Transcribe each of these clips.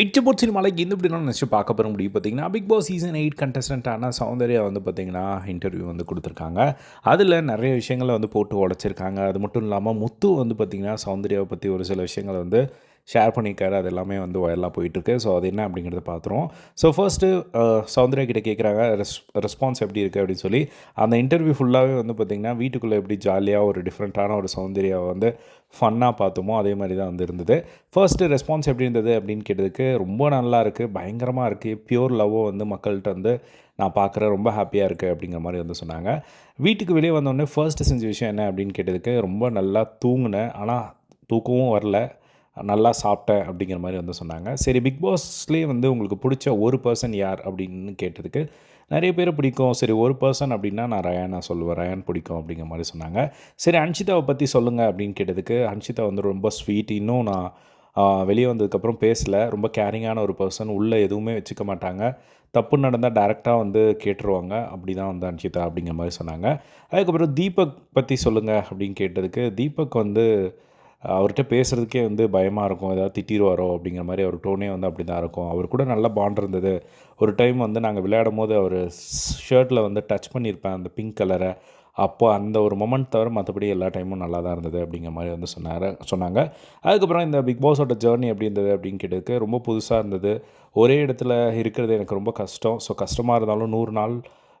இச்சபோட் சினிமாலைக்கு இந்த இப்படி நினச்சி பார்க்க போகிற முடியும் பார்த்தீங்கன்னா பிக் பாஸ் சீசன் எயிட் கண்டஸ்டண்ட்டான சௌந்தர்யா வந்து பார்த்திங்கன்னா இன்டர்வியூ வந்து கொடுத்துருக்காங்க. அதில் நிறைய விஷயங்களை வந்து போட்டு உடச்சிருக்காங்க. அது மட்டும் இல்லாமல் முத்து வந்து பார்த்திங்கன்னா சௌந்தர்யாவை பற்றி ஒரு சில விஷயங்களை வந்து ஷேர் பண்ணியிருக்காரு. அது எல்லாமே வந்து வயலாக போயிட்டுருக்கு. ஸோ அது என்ன அப்படிங்கிறத பார்த்துருவோம். ஸோ ஃபர்ஸ்ட்டு uh, சௌந்தர்யா கிட்ட கேட்குறாங்க ரெஸ் ரெஸ்பான்ஸ் எப்படி இருக்குது அப்படின்னு சொல்லி. அந்த இன்டர்வியூ ஃபுல்லாகவே வந்து பார்த்திங்கன்னா வீட்டுக்குள்ளே எப்படி ஜாலியாக ஒரு டிஃப்ரெண்ட்டான ஒரு சௌந்தர்யாவை வந்து ஃபன்னாக பார்த்தோமோ அதே மாதிரி தான் வந்து இருந்தது. ஃபர்ஸ்ட்டு ரெஸ்பான்ஸ் எப்படி இருந்தது அப்படின்னு கேட்டதுக்கு ரொம்ப நல்லா இருக்குது பயங்கரமாக இருக்குது பியூர் லவ்வை வந்து மக்கள்கிட்ட வந்து நான் பார்க்குறேன் ரொம்ப ஹாப்பியாக இருக்குது அப்படிங்கிற மாதிரி வந்து சொன்னாங்க. வீட்டுக்கு வெளியே வந்தோடனே ஃபர்ஸ்ட் செஞ்ச விஷயம் என்ன அப்படின்னு கேட்டதுக்கு ரொம்ப நல்லா தூங்கினேன் ஆனால் தூக்கமும் வரல. நல்லா சாப்பிட்டேன் அப்படிங்கிற மாதிரி வந்து சொன்னாங்க. சரி பிக் பாஸ்லேயே வந்து உங்களுக்கு பிடிச்ச ஒரு பர்சன் யார் அப்படின்னு கேட்டதுக்கு நிறைய பேர் பிடிக்கும். சரி ஒரு பர்சன் அப்படின்னா நான் ரயானா சொல்லுவேன். ரயான் பிடிக்கும் அப்படிங்கிற மாதிரி சொன்னாங்க. சரி அன்ஷிதாவை பற்றி சொல்லுங்கள் அப்படின்னு கேட்டதுக்கு அன்ஷிதா வந்து ரொம்ப ஸ்வீட் இன்னும் நான் வெளியே வந்ததுக்கப்புறம் பேசலை. ரொம்ப கேரிங்கான ஒரு பர்சன் உள்ளே எதுவுமே வச்சுக்க மாட்டாங்க. தப்பு நடந்தால் டேரெக்டாக வந்து கேட்டுருவாங்க. அப்படி தான் வந்து அன்ஷிதா அப்படிங்கிற மாதிரி சொன்னாங்க. அதுக்கப்புறம் தீபக் பற்றி சொல்லுங்கள் அப்படின்னு கேட்டதுக்கு தீபக் வந்து அவர்கிட்ட பேசுகிறதுக்கே வந்து பயமாக இருக்கும். ஏதாவது திட்டிடுவாரோ அப்படிங்கிற மாதிரி அவர் டோனே வந்து அப்படி தான் இருக்கும். அவர் கூட நல்ல பாண்ட் இருந்தது. ஒரு டைம் வந்து நாங்கள் விளையாடும் போது அவர் ஷர்ட்டில் வந்து டச் பண்ணியிருப்பேன். அந்த பிங்க் கலரை அப்போ அந்த ஒரு மொமெண்ட் தவிர மற்றபடி எல்லா டைமும் நல்லா தான் இருந்தது அப்படிங்கிற மாதிரி வந்து சொன்னார் சொன்னாங்க. அதுக்கப்புறம் இந்த பிக் பாஸோட ஜேர்னி எப்படி இருந்தது அப்படின்னு கேட்டதுக்கு ரொம்ப புதுசாக இருந்தது. ஒரே இடத்துல இருக்கிறது எனக்கு ரொம்ப கஷ்டம். ஸோ கஷ்டமாக இருந்தாலும் நூறு நாள்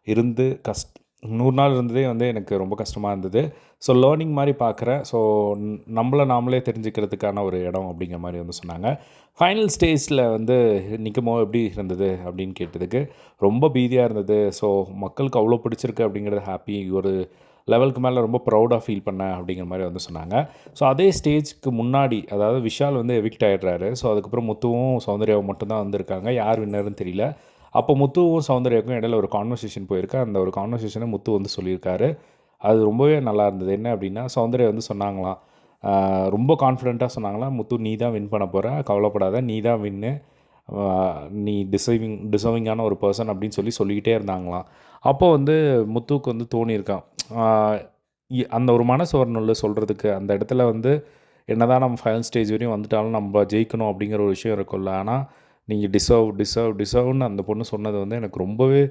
இருந்து கஷ்ட நூறு நாள் இருந்ததே வந்து எனக்கு ரொம்ப கஷ்டமாக இருந்தது. ஸோ லேர்னிங் மாதிரி பார்க்குறேன் ஸோ நம்மளை நாமளே தெரிஞ்சுக்கிறதுக்கான ஒரு இடம் அப்படிங்கிற மாதிரி வந்து சொன்னாங்க. ஃபைனல் ஸ்டேஜில் வந்து நிற்கும் எப்படி இருந்தது அப்படின்னு கேட்டதுக்கு ரொம்ப பீதியாக இருந்தது. ஸோ மக்களுக்கு அவ்வளோ பிடிச்சிருக்கு அப்படிங்கிறது ஹாப்பி ஒரு லெவலுக்கு மேலே ரொம்ப ப்ரௌடாக ஃபீல் பண்ணேன் அப்படிங்கிற மாதிரி வந்து சொன்னாங்க. ஸோ அதே ஸ்டேஜ்க்கு முன்னாடி அதாவது விஷால் வந்து எவிக்ட் ஆகிடுறாரு ஸோ அதுக்கப்புறம் முத்துவும் சௌந்தர்யாவும் மட்டும்தான் வந்திருக்காங்க. யார் வின்னர்னு தெரியல. அப்போ முத்துவும் சௌந்தர்யாவுக்கும் இடையில ஒரு கான்வர்சேஷன் போயிருக்கு. அந்த ஒரு கான்வர்சேஷனை முத்து வந்து சொல்லியிருக்காரு. அது ரொம்பவே நல்லா இருந்தது. என்ன அப்படின்னா சௌந்தர்யா வந்து சொன்னாங்களாம். ரொம்ப கான்ஃபிடெண்ட்டாக சொன்னாங்களாம் முத்து நீ தான் வின் பண்ண போகிற கவலைப்படாத. நீ தான் வின்னு நீ டிசர்விங் டிசர்விங்கான ஒரு பர்சன் அப்படின்னு சொல்லி சொல்லிக்கிட்டே இருந்தாங்களாம். அப்போ வந்து முத்துவுக்கு வந்து தோணியிருக்கான் அந்த ஒரு மனசு வரணும்ல சொல்கிறதுக்கு அந்த இடத்துல வந்து என்ன தான் நம்ம ஃபைனல் ஸ்டேஜ் வரையும் வந்துட்டாலும் நம்ம ஜெயிக்கணும் அப்படிங்கிற ஒரு விஷயம் இருக்கும்ல. ஆனால் நீங்கள் டிசர்வ் டிசர்வ் டிசர்வ்னு அந்த பொண்ணு சொன்னது வந்து எனக்கு ரொம்பவே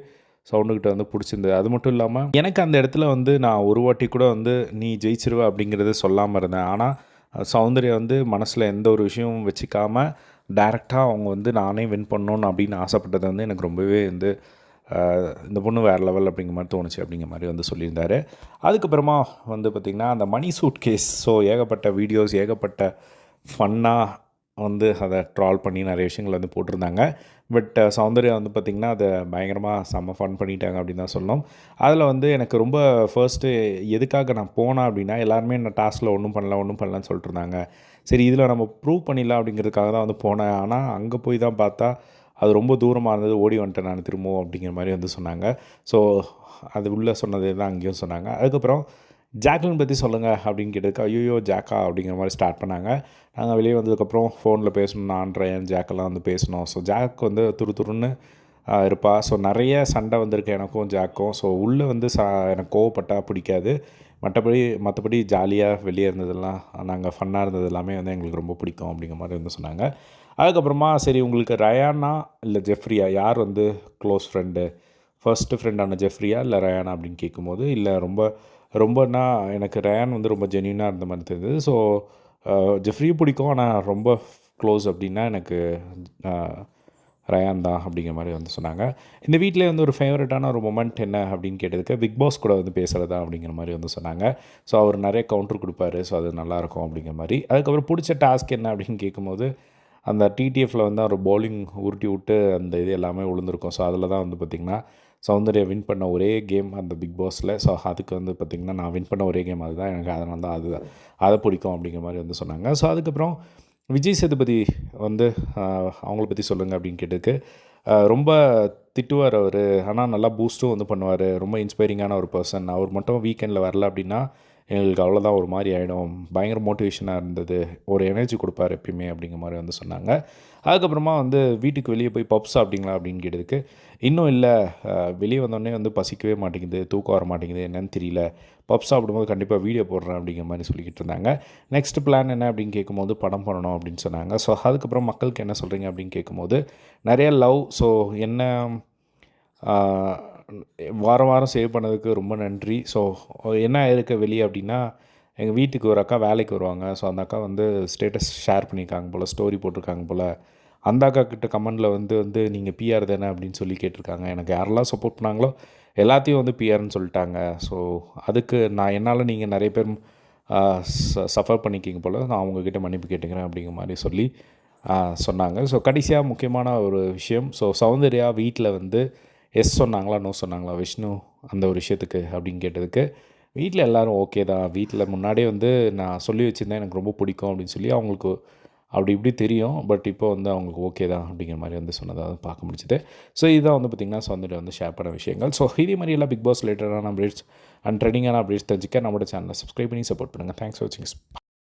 சவுண்டுக்கிட்ட வந்து பிடிச்சிருந்தது. அது மட்டும் இல்லாமல் எனக்கு அந்த இடத்துல வந்து நான் ஒரு வாட்டி கூட வந்து நீ ஜெயிச்சிருவ அப்படிங்கிறத சொல்லாமல் இருந்தேன். ஆனால் சௌந்தர்யா வந்து மனசில் எந்த ஒரு விஷயமும் வச்சுக்காமல் டேரெக்டாக அவங்க வந்து நானே வின் பண்ணணும் அப்படின்னு ஆசைப்பட்டது வந்து எனக்கு ரொம்பவே வந்து இந்த பொண்ணு வேறு லெவல் அப்படிங்கிற மாதிரி தோணுச்சு அப்படிங்கிற மாதிரி வந்து சொல்லியிருந்தார். அதுக்கப்புறமா வந்து பார்த்திங்கன்னா அந்த மணி சூட் கேஸ் ஸோ ஏகப்பட்ட வீடியோஸ் ஏகப்பட்ட ஃபன்னாக வந்து அதை ட்ரால் பண்ணி நிறைய விஷயங்கள் வந்து போட்டிருந்தாங்க. பட் சௌந்தர்யா வந்து பார்த்திங்கன்னா அதை பயங்கரமாக செம்ம ஃபன் பண்ணிட்டாங்க அப்படின்னு தான் சொல்லணும். அதில் வந்து எனக்கு ரொம்ப ஃபர்ஸ்ட்டு எதுக்காக நான் போனேன் அப்படின்னா எல்லாருமே என்ன டாஸ்கில் ஒன்றும் பண்ணல ஒன்றும் பண்ணலன்னு சொல்லிட்டு இருந்தாங்க. சரி இதில் நம்ம ப்ரூவ் பண்ணிடலாம் அப்படிங்கிறதுக்காக தான் வந்து போனேன். ஆனால் அங்கே போய் தான் பார்த்தா அது ரொம்ப தூரமாக இருந்தது ஓடி வந்துட்டேன் நான் திரும்பவும் அப்படிங்கிற மாதிரி வந்து சொன்னாங்க. ஸோ அது உள்ளே சொன்னதே தான் அங்கேயும் சொன்னாங்க. அதுக்கப்புறம் ஜாக்லின் பற்றி சொல்லுங்கள் அப்படின்னு கேட்டதுக்கு ஐயோ ஜாக்கா அப்படிங்கிற மாதிரி ஸ்டார்ட் பண்ணாங்க. நாங்கள் வெளியே வந்ததுக்கப்புறம் ஃபோனில் பேசணும் நான் ட்ரையன் ஜாக்கெல்லாம் வந்து பேசணும். ஸோ ஜாக் வந்து துரு துருன்னு இருப்பா. ஸோ நிறைய சண்டை வந்திருக்கு எனக்கும் ஜாக்கும். ஸோ உள்ளே வந்து சா எனக்கு கோவப்பட்டால் பிடிக்காது. மற்றபடி மற்றபடி ஜாலியாக வெளியே இருந்ததெல்லாம் நாங்கள் ஃபன்னாக இருந்தது எல்லாமே வந்து எங்களுக்கு ரொம்ப பிடிக்கும் அப்படிங்கிற மாதிரி வந்து சொன்னாங்க. அதுக்கப்புறமா சரி உங்களுக்கு ரயானா இல்லை ஜெஃப்ரியா? யார் வந்து க்ளோஸ் ஃப்ரெண்டு ஃபர்ஸ்ட்டு ஃப்ரெண்டான ஜெஃப்ரியா இல்லை ரயானா அப்படின்னு கேட்கும்போது இல்லை ரொம்ப ரொம்பனா எனக்கு ரயான் வந்து ரொம்ப ஜென்யூனாக இருந்த மாதிரி தெரிஞ்சது. ஸோ ஜெஃப்ரியும் பிடிக்கும். ஆனால் ரொம்ப க்ளோஸ் அப்படின்னா எனக்கு ரயான் தான் அப்படிங்கிற மாதிரி வந்து சொன்னாங்க. இந்த வீட்டிலே வந்து ஒரு ஃபேவரட்டான ஒரு மொமெண்ட் என்ன அப்படின்னு கேட்டதுக்கு பிக் பாஸ் கூட வந்து பேசுகிறதா அப்படிங்கிற மாதிரி வந்து சொன்னாங்க. ஸோ அவர் நிறைய கவுண்டர் கொடுப்பாரு. ஸோ அது நல்லாயிருக்கும் அப்படிங்கிற மாதிரி. அதுக்கப்புறம் பிடிச்ச டாஸ்க் என்ன அப்படின்னு கேட்கும்போது அந்த டிடிஎஃப்பில் வந்து அவர் பவுலிங் உருட்டி விட்டு அந்த இது எல்லாமே விழுந்திருக்கும் ஸோ அதில் தான் வந்து பார்த்திங்கன்னா சௌந்தர்யா வின் பண்ண ஒரே கேம் அந்த பிக் பாஸில். ஸோ அதுக்கு வந்து பார்த்திங்கன்னா நான் வின் பண்ண ஒரே கேம் அதுதான். எனக்கு அதனால தான் அது அதை பிடிக்கும் அப்படிங்கிற மாதிரி வந்து சொன்னாங்க. ஸோ அதுக்கப்புறம் விஜய் சேதுபதி வந்து அவங்கள பற்றி சொல்லுங்கள் அப்படின்னு கேட்டதுக்கு ரொம்ப திட்டுவார் அவர். ஆனால் நல்லா பூஸ்ட்டும் வந்து பண்ணுவார். ரொம்ப இன்ஸ்பைரிங்கான ஒரு பர்சன் அவர் மட்டும் வீக்கெண்டில் வரல அப்படின்னா எங்களுக்கு அவ்வளோதான் ஒரு மாதிரி ஆகிடும் பயங்கர மோட்டிவேஷனாக இருந்தது. ஒரு எனர்ஜி கொடுப்பாரு எப்பயுமே அப்படிங்கிற மாதிரி வந்து சொன்னாங்க. அதுக்கப்புறமா வந்து வீட்டுக்கு வெளியே போய் பப்ஸ் சாப்பிட்டீங்களா அப்படின்னு கேட்டதுக்கு இன்னும் இல்லை. வெளியே வந்தோடனே வந்து பசிக்கவே மாட்டேங்குது தூக்கம் வர மாட்டேங்குது என்னன்னு தெரியல. பப் சாப்பிடும்போது கண்டிப்பாக வீடியோ போடுறேன் அப்படிங்கிற மாதிரி சொல்லிக்கிட்டு இருந்தாங்க. நெக்ஸ்ட் பிளான் என்ன அப்படின்னு கேட்கும்போது படம் பண்ணணும் அப்படின்னு சொன்னாங்க. ஸோ அதுக்கப்புறம் மக்களுக்கு என்ன சொல்கிறீங்க அப்படின்னு கேட்கும்போது நிறைய லவ் ஸோ என்ன வாரம் வாரம் சேவ் பண்ணதுக்கு ரொம்ப நன்றி. ஸோ என்ன இருக்க வெளியே அப்படின்னா எங்கள் வீட்டுக்கு ஒரு அக்கா வேலைக்கு வருவாங்க. ஸோ அந்த அக்கா வந்து ஸ்டேட்டஸ் ஷேர் பண்ணியிருக்காங்க போல் ஸ்டோரி போட்டிருக்காங்க போல். அந்த அக்கா கிட்ட கமெண்டில் வந்து வந்து நீங்கள் பிஆர் தானே அப்படின்னு சொல்லி கேட்டிருக்காங்க. எனக்கு யாரெல்லாம் சப்போர்ட் பண்ணாங்களோ எல்லாத்தையும் வந்து பிஆர்னு சொல்லிட்டாங்க. ஸோ அதுக்கு நான் என்னால் நீங்கள் நிறைய பேர் சஃபர் பண்ணிக்கிங்க போல் நான் அவங்கக்கிட்ட மன்னிப்பு கேட்டுக்கிறேன் அப்படிங்கிற மாதிரி சொல்லி சொன்னாங்க. ஸோ கடைசியாக முக்கியமான ஒரு விஷயம். ஸோ சௌந்தர்யா வீட்டில் வந்து எஸ் சொன்னாங்களா நோ சொன்னாங்களா விஷ்ணு அந்த ஒரு விஷயத்துக்கு அப்படின்னு கேட்டதுக்கு வீட்டில் எல்லாரும் ஓகே தான். வீட்டில் முன்னாடியே வந்து நான் சொல்லி வச்சுருந்தேன் எனக்கு ரொம்ப பிடிக்கும் அப்படின்னு சொல்லி அவங்களுக்கு அப்படி இப்படி தெரியும். பட் இப்போ வந்து அவங்களுக்கு ஓகே தான் அப்படிங்கிற மாதிரி வந்து சொன்னதாக வந்து பார்க்க முடிச்சுது ஸோ இதுதான் வந்து பார்த்திங்கன்னா சௌந்தர்யா வந்து ஷேர் பண்ண விஷயங்கள். ஸோ இதே மாதிரி எல்லாம் பிக் பாஸ் ரிலேட்டடான அப்டேட்ஸ் அண்ட் ட்ரெண்டிங்கான அப்டேட்ஸ் தெரிஞ்சுக்க நம்மளோட சேனலை சப்ஸ்கிரைப் பண்ணி சப்போர்ட் பண்ணுங்கள் தேங்க்ஸ் ஃபார் வாட்சிங்